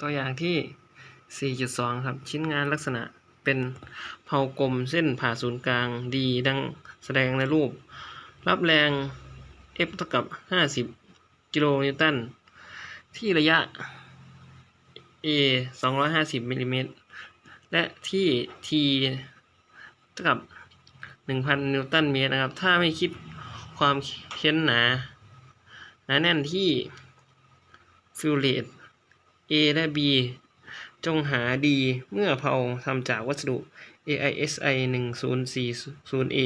ตัวอย่างที่ 4.2 ครับ ชิ้นงานลักษณะเป็นเผากลมเส้นผ่าศูนย์กลางดีดังแสดงในรูป รับแรง F เท่ากับ 50 กิโลนิวตัน ที่ระยะ A 250มิลลิเมตร และที่ T เท่ากับ 1,000 นิวตันเมตรนะครับ ถ้าไม่คิดความเค้นหนา หนาแน่นที่ฟิวเลต A และ B จงหา D เมื่อเผาทำจากวัสดุ AISI 1040A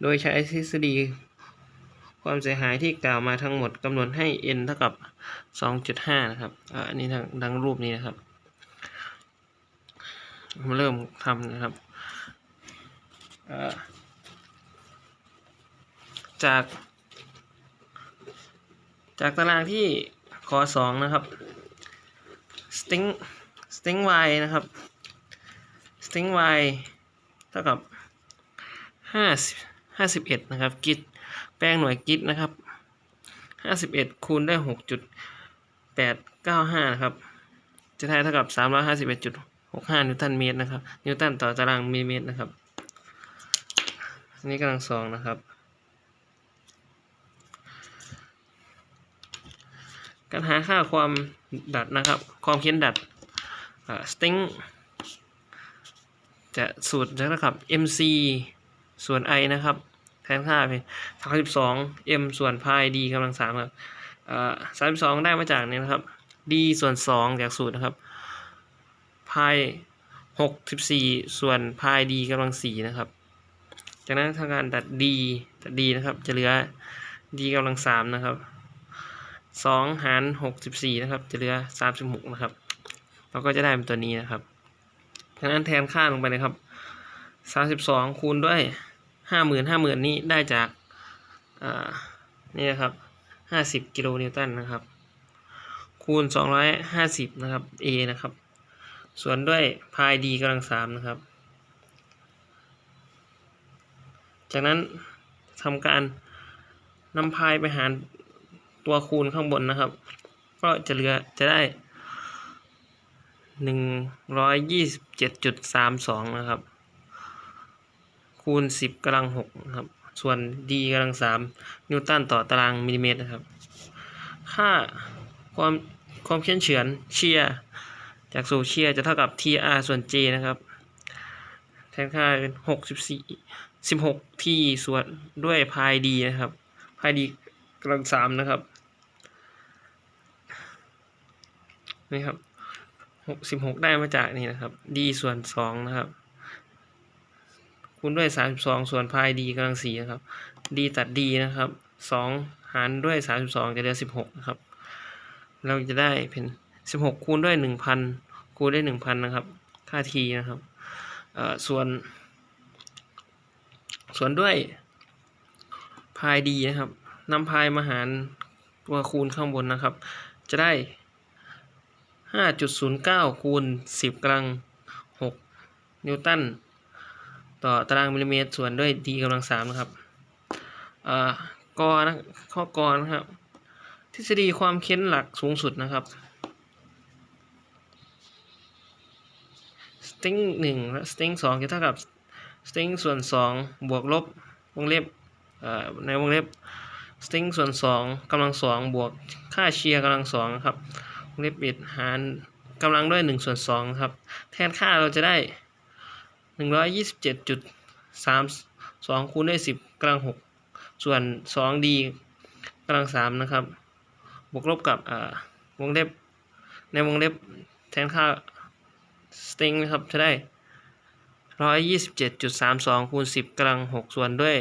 โดยใช้ทฤษฎีความเสียหายที่กล่าวมาทั้งหมดกำหนดให้ N เท่ากับ 2.5 นะครับ อันนี้ทางดังรูปนี้นะครับมาเริ่มทำนะครับ จาก จากตารางที่ขอสองนะครับ string string y นะครับ string y เท่ากับห้าห้าสิบเอ็ดนะครับกิจแปลงหน่วยกิจนะครับห้าสิบเอ็ดคูณได้หกจุดแปดเก้าห้านะครับ จะได้เท่ากับสามร้อยห้าสิบเอ็ดจุดหกห้านิวตันเมตรนะครับ นิวตันต่อตารางมิลลิเมตรนะครับ อันนี้กำลังสองนะครับ การหาค่าความดัดนะครับ ความเค้นดัดสติงจะสูตรจะเท่ากับ mc ส่วน i นะครับ แทนค่าเป็น32 m ส่วน pi d กำลังสามครับสามสองได้มาจากนี้นะครับ d ส่วน2จากสูตรนะครับ pi 64ส่วน pi d กำลัง4นะครับจากนั้นทางการดัด d ดัด d นะครับจะเหลือ d กำลัง3นะครับ สองหารหกสิบสี่นะครับ จะเหลือสามสิบหกนะครับ เราก็จะได้เป็นตัวนี้นะครับดังนั้นแทนค่าลงไปเลยครับสามสิบสองคูณด้วยห้าหมื่นห้าหมื่นนี้ได้จากนี่นะครับห้าสิบกิโลนิวตันนะครับ คูณสองร้อยห้าสิบนะครับ A นะครับ ส่วนด้วยพายดีกำลังสามนะครับ จากนั้นทำการนำพายไปหาร ตัวคูณข้างบนนะครับ ก็จะเหลือจะได้หนึ่งร้อยยี่สิบเจ็ดจุดสามสองนะครับ คูณสิบกำลังหกนะครับ ส่วน d กำลังสามนิวตันต่อตารางมิลลิเมตรนะครับ ค่าความความเขียนเฉือนเชียร์จากสูตรเชียร์จะเท่ากับ tr ส่วน j นะครับ แทนค่าเป็นหกสิบสี่สิบหก t ส่วนด้วยพาย d นะครับพาย d กำลังสามนะครับ นี่ครับหกสิบหกได้มาจากนี่นะครับ d ส่วนสองนะครับคูณด้วยสามสิบสองส่วนพาย d กำลังสี่นะครับ d ตัด d นะครับสองหารด้วยสามสิบสองจะเหลือสิบหกนะครับ เราจะได้เป็นสิบหกคูณด้วยหนึ่งพันคูณด้วยหนึ่งพันนะครับ ค่า t นะครับอ่อส่วน ส่วนด้วยพาย d นะครับนำพายมาหารตัวคูณข้างบนนะครับ จะได้ ห้าจุดศูนย์เก้าคูณสิบกำลังหกนิวตัน ต่อตารางมิลลิเมตร ส่วนด้วย d กำลังสามนะครับกอนะข้อกอนะครับ ทฤษฎีความเค้นหลักสูงสุดนะครับสติงหนึ่งและสติงสองจะเท่ากับสติงส่วนสองบวกลบวงเล็บในวงเล็บสติงส่วนสองกำลังสองบวกค่าเชียร์กำลังสองครับ เล็บปิดหารกำลังด้วยหนึ่งส่วนสองครับ แทนค่าเราจะได้หนึ่งร้อยยี่สิบเจ็ดจุดสามสองคูณด้วยสิบกำลังหกส่วนสองดีกำลังสามนะครับ บวกลบกับวงเล็บ ในวงเล็บแทนค่าสติงนะครับจะได้ร้อยยี่สิบเจ็ดจุดสามสองคูณสิบกำลังหกส่วนด้วย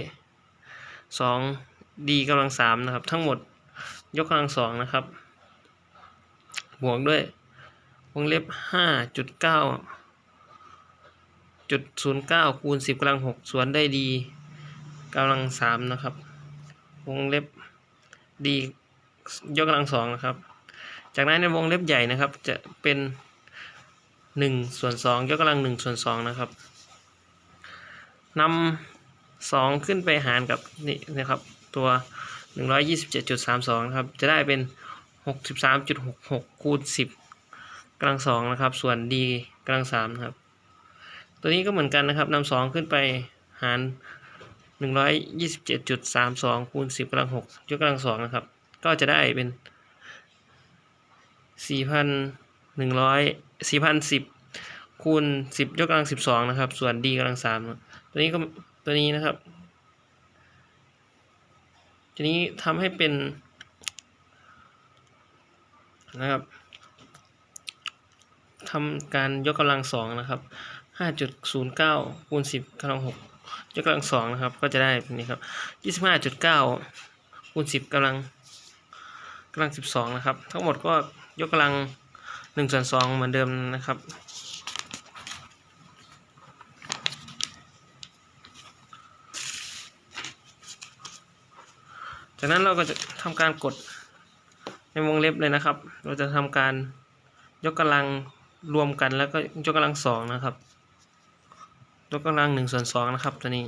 สองดีกำลังสามนะครับ ทั้งหมดยกกำลังสองนะครับ บวกด้วย วงเล็บห้าจุดเก้าจุดศูนย์เก้าคูณสิบกำลังหกส่วนได้ดีกำลังสามนะครับ วงเล็บดียกกำลังสองนะครับ จากนั้นในวงเล็บใหญ่นะครับจะเป็นหนึ่งส่วนสองยกกำลังหนึ่งส่วนสองนะครับนำสองขึ้นไปหารกับนี่นะครับตัวหนึ่งร้อยยี่สิบเจ็ดจุดสามสองนะครับจะได้เป็น หกสิบสามจุดหกหกคูณสิบกำลังสองนะครับ ส่วน d กำลังสามนะครับ ตัวนี้ก็เหมือนกันนะครับนำสองขึ้นไปหารหนึ่งร้อยยี่สิบเจ็ดจุดสามสองคูณสิบกำลังหกยกกำลังสองนะครับ ก็จะได้เป็นสี่พันหนึ่งร้อยสี่พันสิบคูณสิบยกกำลังสิบสองนะครับ ส่วน d กำลังสามตัวนี้ก็ตัวนี้นะครับ ทีนี้ทำให้เป็น นะครับทำการยกกำลังสองนะครับห้าจุดศูนย์เก้าคูณสิบกำลังหกยกกำลังสองนะครับ ก็จะได้แบบนี้ครับยี่สิบห้าจุดเก้าคูณสิบกำลังกำลังสิบสองนะครับ ทั้งหมดก็ยกกำลังหนึ่งส่วนสองเหมือนเดิมนะครับจากนั้นเราก็จะทำการกด วงเล็บเลยนะครับ เราจะทำการยกกำลังรวมกันแล้วก็ยกกำลังสองนะครับ ยกกำลังหนึ่งส่วนสองนะครับตัวนี้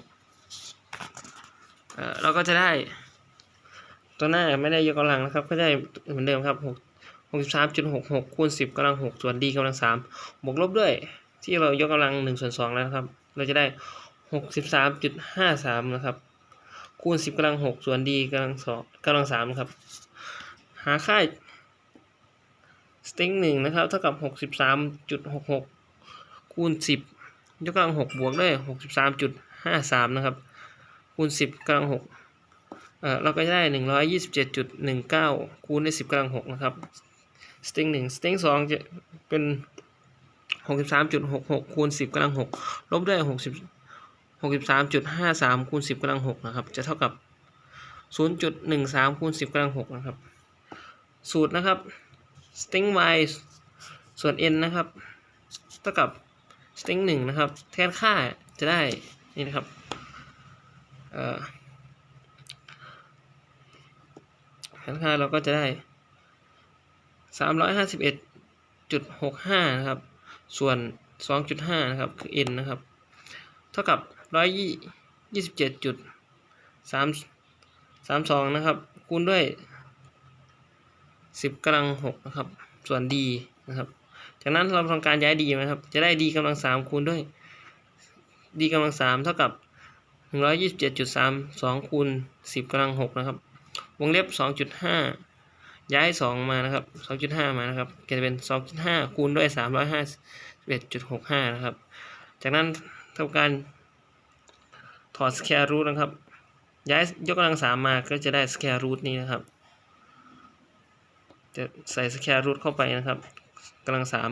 เออเราก็จะได้ ตัวหน้าไม่ได้ยกกำลังนะครับ ก็ได้เหมือนเดิมครับหกหกสิบสามจุดหกหกคูณสิบกำลังหกส่วนดีกำลังสามบวกลบด้วย ที่เรายกกำลังหนึ่งส่วนสองแล้วนะครับ เราจะได้หกสิบสามจุดห้าสามนะครับ คูณสิบกำลังหกส่วนดีกำลังสองกำลังสามครับ หาค่าสติงหนึ่งนะครับ เท่ากับหกสิบสามจุดหกหกคูณสิบยกกำลังหกบวกด้วยหกสิบสามจุดห้าสามนะครับ คูณสิบกำลังหกเออเราก็ได้หนึ่งร้อยยี่สิบเจ็ดจุดหนึ่งเก้าคูณด้วยสิบกำลังหกนะครับสติงหนึ่งสติงสองจะเป็นหกสิบสามจุดหกหกคูณสิบกำลังหกลบด้วยหกสิบหกสิบสามจุดห้าสามคูณสิบกำลังหกนะครับ จะเท่ากับศูนย์จุดหนึ่งสามคูณสิบกำลังหกนะครับ สูตรนะครับ string y ส่วน n นะครับเท่ากับ string หนึ่งนะครับ แทนค่าจะได้ นี่นะครับแทนค่าเราก็จะได้สามร้อยห้าสิบเอ็ดจุดหกห้านะครับ ส่วนสองจุดห้านะครับ คือ n นะครับ เท่ากับร้อยยี่สิบเจ็ดจุดสามสามสองนะครับ คูณด้วย สิบกำลังหกนะครับ ส่วนดีนะครับ จากนั้นเราทำการย้ายดีนะครับ จะได้ดีกำลังสามคูณด้วยดีกำลังสามเท่ากับหนึ่งร้อยยี่สิบเจ็ดจุดสามสองคูณสิบกำลังหกนะครับ วงเล็บสองจุดห้าย้ายสองมานะครับสองจุดห้ามานะครับก็จะเป็นสองจุดห้าคูณด้วยสามร้อยห้าสิบเอ็ดจุดหกห้านะครับ จากนั้นทำการถอด square root นะครับ ย้ายยกกำลังสามมาก็จะได้ square root นี้นะครับ จะใส่ square root เข้าไปนะครับกำลังสาม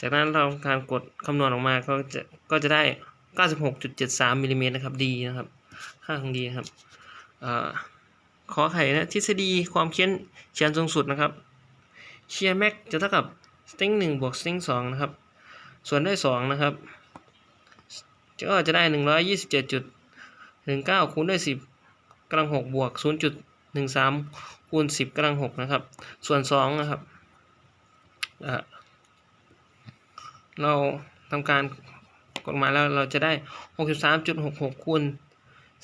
จากนั้นเราทำการกดคำนวณออกมาก็จะก็จะได้ 96.73มิลลิเมตรนะครับดีนะครับค่าของดีนะครับอขอไข่นะทฤษฎีความเคียนเชียนสูงสุดนะครับเชียร์แม็กจะเท่ากับ string 1บวก string 2นะครับ ส่วนด้วย2นะครับก็จะได้หนึ่งร้อยยี่สิบเจ็ดจุดหนึ่งเก้าคูณด้วยสิบกำลังหกบวกศูนย์จุดหนึ่งสาม คูณสิบกำลังหกนะครับ ส่วนสองนะครับเราทำการกดมาแล้วเราจะได้หกสิบสามจุดหกหกคูณ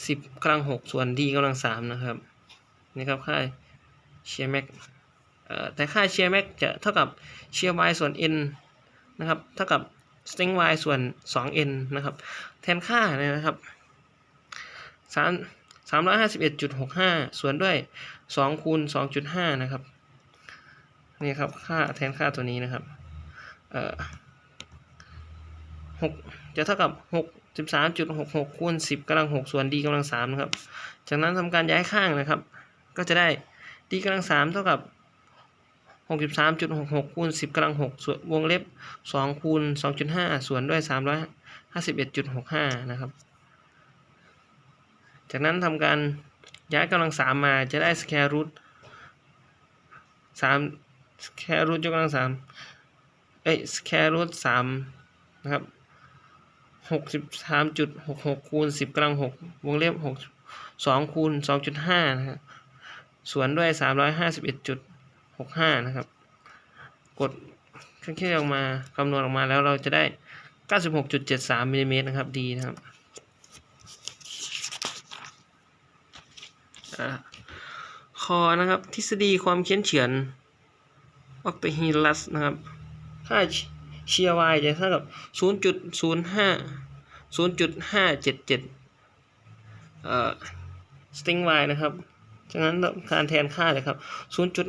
สิบกำลังหกส่วนดีกำลังสามนะครับนี่ครับค่าเชียร์แม็กแต่ค่าเชียร์แม็กจะเท่ากับเชียร์ y ส่วน n นะครับเท่ากับ string y ส่วน 2n นะครับ แทนค่าเนี่ยนะครับ3 351.65 ส่วนด้วย 2คูณ2.5 นะครับ นี่ครับ ค่าแทนค่าตัวนี้นะครับ เอ่อ6จะเท่ากับ63.66คูณ10กำลัง6ส่วน d กำลัง3นะครับ จากนั้นทำการย้ายข้างนะครับ ก็จะได้ d กำลัง3เท่ากับหกสิบสามจุดหกหกคูณสิบกำลังหกส่วนวงเล็บสองคูณสองจุดห้าส่วนด้วยสามร้อยห้าสิบเอ็ดจุดหกห้านะครับ จากนั้นทำการ ย้ายกำลังสามมาจะได้ square root สาม square root ยกกำลังสามเอ้ย square root สามนะครับหกสิบสามจุดหกหกคูณสิบกำลังหกวงเล็บหกสองคูณสองจุดห้านะครับส่วนด้วยสามร้อยห้าสิบเอ็ดจุดหกห้านะครับ กดเครื่องออกมาคำนวณออกมาแล้วเราจะได้เก้าสิบหกจุดเจ็ดสามมิลลิเมตรนะครับดีนะครับอา คอนะครับ ทฤษฎีความเขียนเฉือนออกตฮีลัสนะครับค่าเชียร์ y จะเท่ากับศูนย์จุดศูนย์ห้าศูนย์จุดห้าเจ็ดเจ็ดเอ่อ string y นะครับฉะนั้นการแทนค่าเลยครับ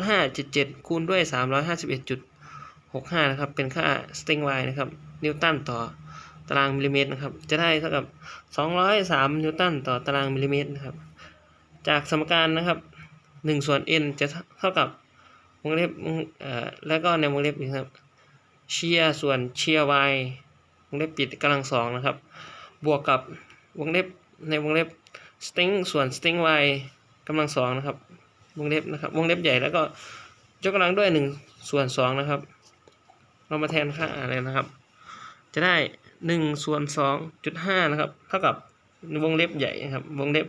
0.577 คูณด้วย 351.65 นะครับ เป็นค่า string y นะครับ นิวตันต่อตารางมิลลิเมตรนะครับ จะได้เท่ากับ 203 นิวตันต่อตารางมิลลิเมตรนะครับ จากสมการนะครับ1ส่วน n จะเท่ากับวงเล็บแล้วก็ในวงเล็บนี้ครับเชียร์ส่วนเชียร์ y วงเล็บปิดกำลังสองนะครับ บวกกับวงเล็บในวงเล็บ string ส่วน string y กำลังสองนะครับ วงเล็บนะครับ วงเล็บใหญ่แล้วก็ยกกำลังด้วยหนึ่งส่วนสองนะครับ เรามาแทนค่าอะไรนะครับ จะได้หนึ่งส่วนสองจุดห้านะครับ เท่ากับวงเล็บใหญ่นะครับ วงเล็บ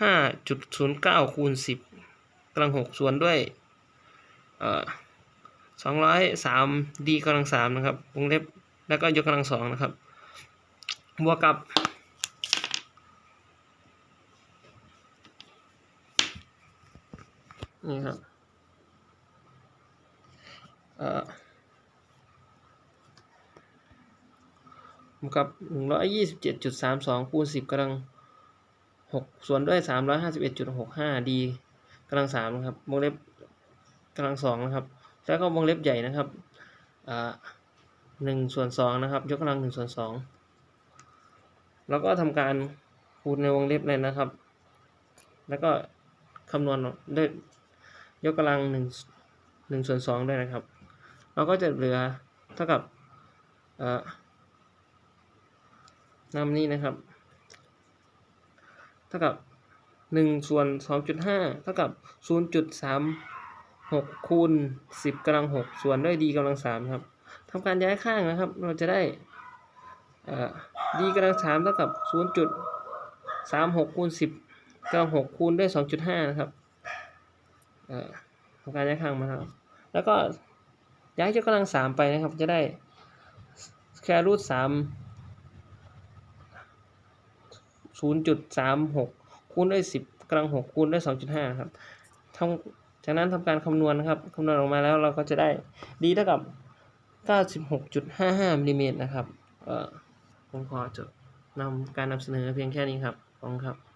ห้าจุดศูนย์เก้าคูณสิบกำลังหกส่วนด้วยสองร้อยสามดีกำลังสามนะครับวงเล็บแล้วก็ยกกำลังสองนะครับ บวกกับนี่ครับบวกกับหนึ่งร้อยยี่สิบเจ็ดจุดสามสองคูณสิบกำลัง หกส่วนด้วยสามร้อยห้าสิบเอ็ดจุดหกห้าดีกำลังสามนะครับวงเล็บกำลังสองนะครับ แล้วก็วงเล็บใหญ่นะครับหนึ่งส่วนสองนะครับ ยกกำลังหนึ่งส่วนสองแล้วก็ทำการคูณในวงเล็บเลยนะครับ แล้วก็คำนวณด้วยยกกำลังหนึ่งหนึ่งส่วนสองด้วยนะครับ เราก็จะเหลือเท่ากับเอ่อนำนี้นะครับ ท่ากับหนึ่งส่วนสองจุดห้าเท่ากับศูนย์จุดสามหกคูณสิบกำลังหกส่วนด้วยดีกำลังสามครับทำการย้ายข้างนะครับ เราจะได้ดีกำลังสามเท่ากับศูนย์จุดสามหกคูณสิบกำลังหกคูณด้วยสองจุดห้านะครับทำการย้ายข้างมาครับ แล้วก็ย้ายยกกำลังสามไปนะครับ จะได้แครูทสาม ศูนย์จุดสามหกคูณด้วยสิบกำลังหกคูณด้วยสองจุดห้าครับทำจากนั้นทำการคำนวณนะครับคำนวณออกมาแล้วเราก็จะได้ดีเท่ากับเก้าสิบหกจุดห้าห้ามิลลิเมตรนะครับเอ่อผมขอจบนำการนำเสนอเพียงแค่นี้ครับขอบคุณครับ